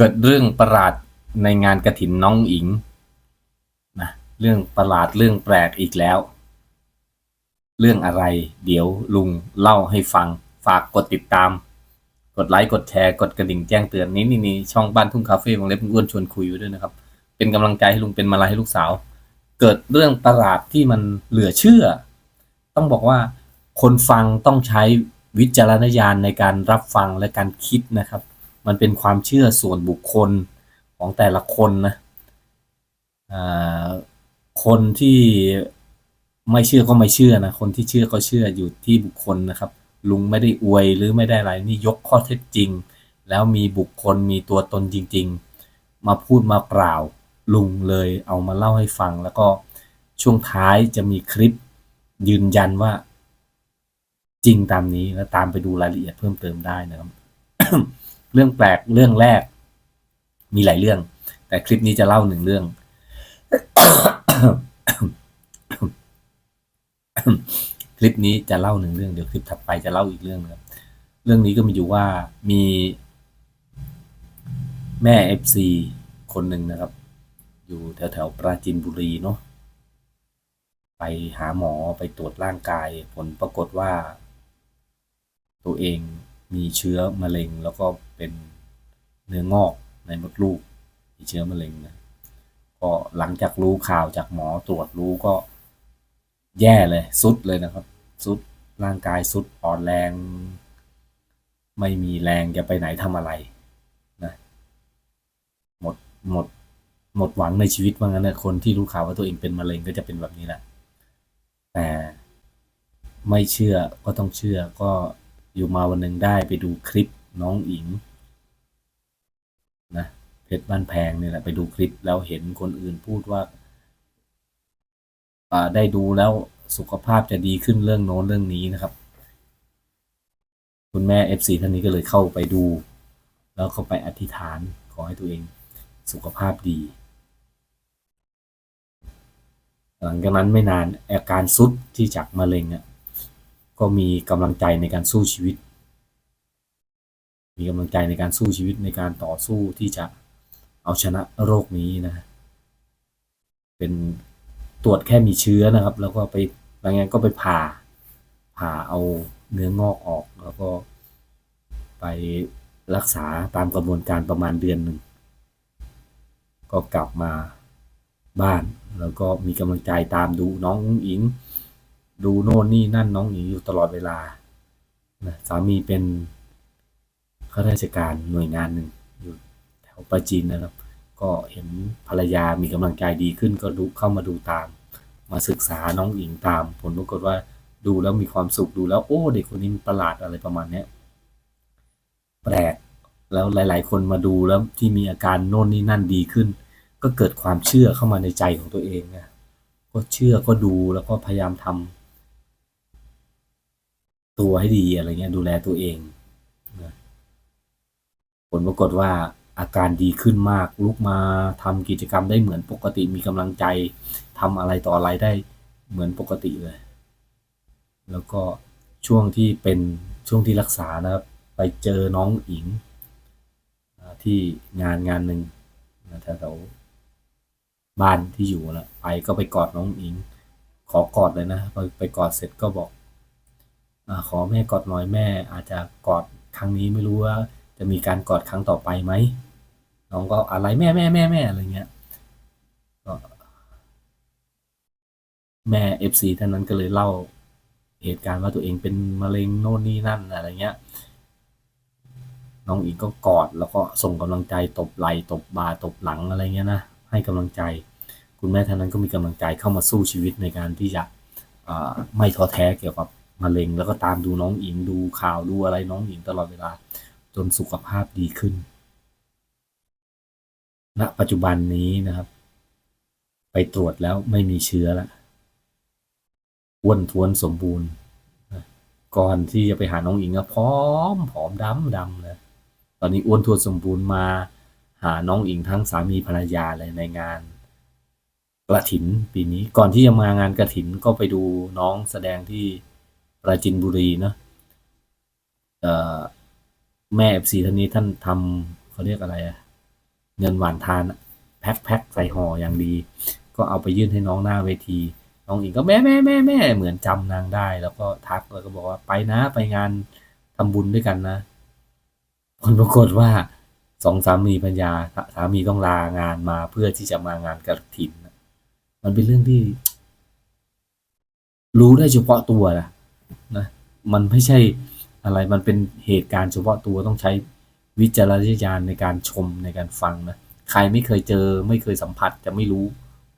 เกิดเรื่องประหลาดในงานกระถินน้องอิงนะเรื่องประหลาดเรื่องแปลกอีกแล้ว เรื่องอะไร เดี๋ยวลุงเล่าให้ฟัง ฝากกดติดตาม กดไลค์กดแชร์กดกระดิ่งแจ้งเตือนนี้นี่นี่ช่องบ้านทุ่งคาเฟ่วงเล็บอ้วนชวนคุยไว้ด้วยนะครับ เป็นกำลังใจให้ลุงเป็นมาลายให้ลูกสาว เกิดเรื่องประหลาดที่มันเหลือเชื่อ ต้องบอกว่าคนฟังต้องใช้วิจารณญาณในการรับฟังและการคิดนะครับ มันเป็นความเชื่อส่วนบุคคลของแต่ละคนนะคนที่ไม่เชื่อก็ไม่เชื่อนะ คนที่เชื่อก็เชื่ออยู่ที่บุคคลนะครับ ลุงไม่ได้อวยหรือไม่ได้อะไรนี่ยกข้อเท็จจริง แล้วมีบุคคลมีตัวตนจริง ๆ มาพูดมากล่าวลุงเลยเอามาเล่าให้ฟัง แล้วก็ช่วงท้ายจะมีคลิปยืนยันว่า จริงตามนี้แล้วตามไปดูรายละเอียดเพิ่มเติมได้นะครับ รื่องแปลกเรื่องแรก มีหลายเรื่อง แต่คลิปนี้จะเล่าหนึ่งเรื่อง คลิปนี้จะเล่าหนึ่งเรื่องเดี๋ยวคลิปถัดไปจะเล่าอีกเรื่องครับ เรื่องนี้ก็มีอยู่ว่ามีแม่เอฟซีคนหนึ่งนะครับ อยู่แถวแถวปราจีนบุรีเนาะไปหาหมอไปตรวจร่างกาย ผลปรากฏว่า ตัวเองมีเชื้อมะเร็งแล้วก็ เป็นเนื้องอกในมดลูกมีเชื้อมะเร็งนะก็หลังจากรู้ข่าวจากหมอตรวจรู้ก็แย่เลยสุดเลยนะครับ สุดร่างกายสุดอ่อนแรง ไม่มีแรงจะไปไหนทำอะไรนะหมดหมดหมดหวังในชีวิตว่างั้นนะคนที่รู้ข่าวว่าตัวเองเป็นมะเร็งก็จะเป็นแบบนี้แหละแต่ไม่เชื่อก็ต้องเชื่อก็อยู่มาวันหนึ่งได้ไปดูคลิปน้องอิง เพชรบ้านแพงเนี่ยแหละไปดูคลิปแล้วเห็นคนอื่นพูดว่าได้ดูแล้วสุขภาพจะดีขึ้นเรื่องโน้นเรื่องนี้นะครับ คุณแม่เอฟซีท่านนี้ก็เลยเข้าไปดู แล้วก็ไปอธิษฐานขอให้ตัวเองสุขภาพดี หลังจากนั้นไม่นานอาการซุดที่จากมะเร็งอะก็มีกำลังใจในการสู้ชีวิต มีกำลังใจในการสู้ชีวิตในการต่อสู้ที่จะ เอาชนะโรคนี้นะเป็นตรวจแค่มีเชื้อนะครับ แล้วก็ไปหลังจากนั้นก็ไปผ่าผ่าเอาเนื้องอกออก แล้วก็ไปรักษาตามกระบวนการประมาณเดือนหนึ่งก็กลับมาบ้าน แล้วก็มีกำลังใจตามดูน้องอุ๋งอิง ดูโน่นนี่นั่นน้องอิงอยู่ตลอดเวลานะสามีเป็นข้าราชการหน่วยงานหนึ่ง อยู่แถวปราจีนนะครับ ก็เห็นภรรยามีกำลังใจดีขึ้นก็ดูเข้ามาดูตาม มาศึกษาน้องอิงตาม ผลปรากฏว่าดูแล้วมีความสุขดูแล้วโอ้เด็กคนนี้มันประหลาดอะไรประมาณเนี้ยแปลกแล้วหลาย ๆ คนมาดูแล้วที่มีอาการโน่นนี่นั่นดีขึ้น ก็เกิดความเชื่อเข้ามาในใจของตัวเองนะก็เชื่อก็ดูแล้วก็พยายามทำตัวให้ดีอะไรเงี้ยดูแลตัวเองนะผลปรากฏว่า อาการดีขึ้นมาก ลุกมาทำกิจกรรมได้เหมือนปกติมีกำลังใจทำอะไรต่ออะไรได้เหมือนปกติเลย แล้วก็ช่วงที่เป็นช่วงที่รักษานะครับ ไปเจอน้องอิงที่งานงานหนึ่งนะแถวบ้านที่อยู่ล้วไปก็ไปกอดน้องอิง ขอกอดเลยนะไปไปกอดเสร็จก็บอกอขอแม่กอดหน่อยแม่ อาจจะกอดครั้งนี้ไม่รู้ว่าจะมีการกอดครั้งต่อไปไหม น้องก็อะไรแม่แม่แม่แม่อะไรเงี้ยก็แม่เอฟซีท่านนั้นก็เลยเล่าเหตุการณ์ว่าตัวเองเป็นมะเร็งโน่นนี่นั่นอะไรเงี้ย น้องอิงก็กอดแล้วก็ส่งกำลังใจตบไหล่ตบบ่าตบหลังอะไรเงี้ยนะให้กำลังใจ คุณแม่ท่านนั้นก็มีกำลังใจเข้ามาสู้ชีวิตในการที่จะไม่ท้อแท้เกี่ยวกับมะเร็งแล้วก็ตามดูน้องอิงดูข่าวดูอะไรน้องอิงตลอดเวลา จนสุขภาพดีขึ้น ณปัจจุบันนี้นะครับ ไปตรวจแล้วไม่มีเชื้อล้วอ้วนท้วนสมบูรณ์ก่อนที่จะไปหาน้องอิงก็พร้อมผอมดำดำเลยตอนนี้อ้วนท้วนสมบูรณ์มา หาน้องอิงทั้งสามีภรรยาเลยในงานกระถินปีนี้ก่อนที่จะมางานกระถินก็ไปดูน้องแสดงที่ปราจินบุรีเนาะแม่เอฟซีท่านนี้ท่านทำเขาเรียกอะไรอะ เงินหวานทานแพ็คแพ็คใส่ห่ออย่างดี ก็เอาไปยื่นให้น้องหน้าเวที น้องอิงก็แม่แม่แม่แม่เหมือนจำนางได้ แล้วก็ทักแล้วก็บอกว่าไปนะไปงานทำบุญด้วยกันนะผลปรากฏว่าสองสามีปัญญาสามีต้องลางานมาเพื่อที่จะมางานกระถินนมันเป็นเรื่องที่ รู้ได้เฉพาะตัวนะนะ มันไม่ใช่อะไรมันเป็นเหตุการณ์เฉพาะตัวต้องใช้ วิจารณญาณในการชมในการฟังนะใครไม่เคยเจอไม่เคยสัมผัสจะไม่รู้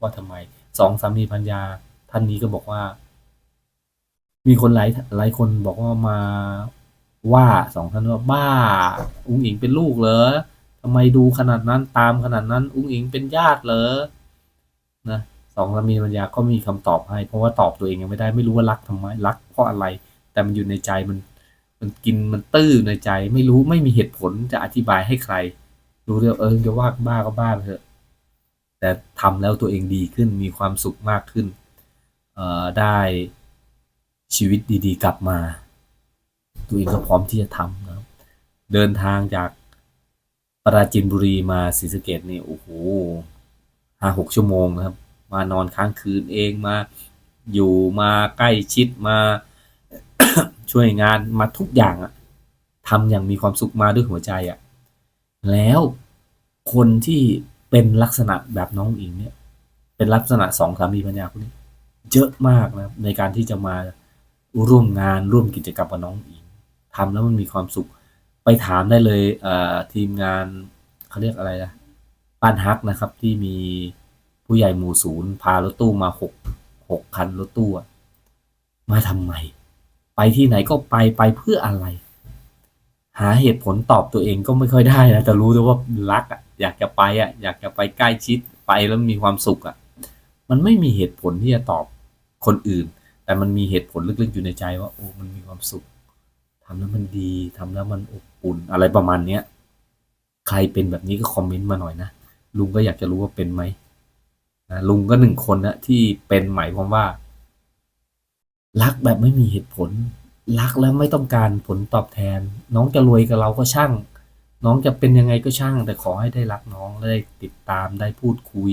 ว่าทำไมสองสามีพัญญาท่านนี้ก็บอกว่า มีคนหลายหลายคนบอกว่ามาว่าสองท่านว่าบ้า อุ้งอิงเป็นลูกเหรอทำไมดูขนาดนั้นตามขนาดนั้น อุ้งอิงเป็นญาติเหรอนะสองสามีปัญญาก็มีคำตอบให้ เพราะว่าตอบตัวเองยังไม่ได้ไม่รู้ว่ารักทำไมรักเพราะอะไร แต่มันอยู่ในใจมัน มันกินมันตื้อในใจไม่รู้ไม่มีเหตุผลจะอธิบายให้ใคร รู้เรื่องเออจะว่าบ้าก็บ้าไปเถอะแต่ทำแล้วตัวเองดีขึ้นมีความสุขมากขึ้นเอ่อได้ชีวิตดีๆ กลับมา ตัวเองก็พร้อมที่จะทำนะครับเดินทางจากปราจินบุรีมาศรีสะเกดนี่โอ้โหห้าหกชั่วโมงนะครับ มานอนค้างคืนเองมาอยู่มาใกล้ชิดมา ช่วยงานมาทุกอย่างอะทำอย่างมีความสุขมาด้วยหัวใจอะแล้วคนที่เป็นลักษณะแบบน้องอิงเนี่ย เป็นลักษณะสองสามีปัญญาคนนี้เยอะมากนะในการที่จะมาร่วมงานร่วมกิจกรรมกับน้องอิงทำแล้วมันมีความสุข ไปถามได้เลยเออทีมงานเขาเรียกอะไรนะบ้านฮักนะครับ ที่มีผู้ใหญ่หมู่ศูนย์พารถตู้มาหกหกคันรถตู้มาทำไม ไปที่ไหนก็ไปไปเพื่ออะไร หาเหตุผลตอบตัวเองก็ไม่ค่อยได้นะแต่รู้แต่ว่ารักอะอยากจะไปอะอยากจะไปใกล้ชิดไปแล้วมีความสุขอะ มันไม่มีเหตุผลที่จะตอบคนอื่น แต่มันมีเหตุผลลึกๆอยู่ในใจว่าโอ้มันมีความสุขทำแล้วมันดีทำแล้วมันอบอุ่นอะไรประมาณเนี้ยใครเป็นแบบนี้ก็คอมเมนต์มาหน่อยนะลุงก็อยากจะรู้ว่าเป็นไหมนะลุงก็หนึ่งคนนะที่เป็นหมายความว่า รักแบบไม่มีเหตุผล รักแล้วไม่ต้องการผลตอบแทน น้องจะรวยกับเราก็ช่าง น้องจะเป็นยังไงก็ช่าง แต่ขอให้ได้รักน้องได้ติดตามได้พูดคุย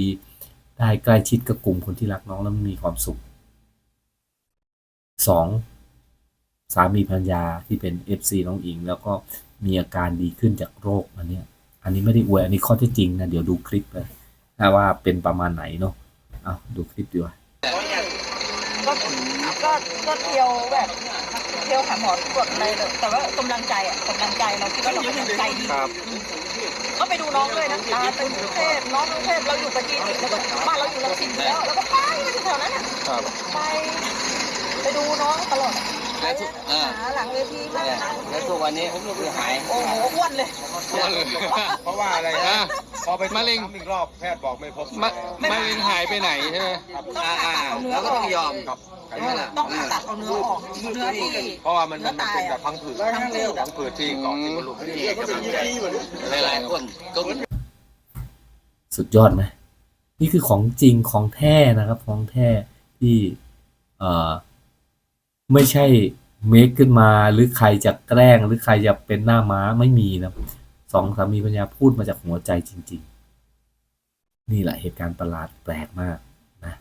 ได้ใกล้ชิดกับกลุ่มคนที่รักน้องแล้วมีความสุขสองสามีภรรยาที่เป็น FC น้องอิง แล้วก็มีอาการดีขึ้นจากโรคอันนี้อันนี้ไม่ได้อวยอันนี้ข้อเท็จจริงนะเดี๋ยวดูคลิปเลยนะว่าเป็นประมาณไหนเนาะเอาดูคลิปดีกว่า ก็ก็ก็เที่ยวแบบเที่ยวหาหมอตรวจอะไรแบบแต่ว่ากำลังใจอะกำลังใจเราคิดว่าเรากำลังใจดีครับ ก็ไปดูน้องด้วยนะตาเป็นกรุงเทพน้องกรุงเทพเราอยู่ประจีนแล้วก็บ้านเราอยู่ลังสิตอยู่แล้วแล้วก็ไปที่แถวนั้นอะครับไปไปดูน้องตลอดแล้วทุกเออหาหลังเวทีบ้างเนี่ยแล้วทุกวันนี้คือหายโอ้โหอ้วนเลย เพราะว่าอะไรอะนะ พอไปมะเร็ง ซ้ำอีกรอบแพทย์บอกไม่พบมะมะเร็งหายไปไหนใช่ไหมอ่าอ่าแล้วก็ต้องยอมครับใช่ไหมล่ะต้องผ่าตัดเอาเนื้อออกเนื้อที่ เพราะว่ามันมันมันเป็นแบบพังผืดทั้งผืด พังผืดที่เกาะที่มดลูกนี่กำลังใจหลายๆคนก็ สุดยอดไหมนี่คือของจริงของแท้นะครับของแท้ที่เอ่อไม่ใช่เมคขึ้นมาหรือใครจะแกล้งหรือใครจะเป็นหน้าม้าไม่มีนะ สองสามีปัญญาพูดมาจากหัวใจจริง ๆ นี่แหละเหตุการณ์ประหลาดแปลกมากนะ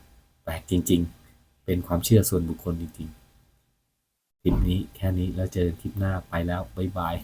แปลกจริง ๆ เป็นความเชื่อส่วนบุคคลจริงๆคลิปนี้แค่นี้แล้วเจอกันคลิปหน้าไปแล้วบ๊ายบาย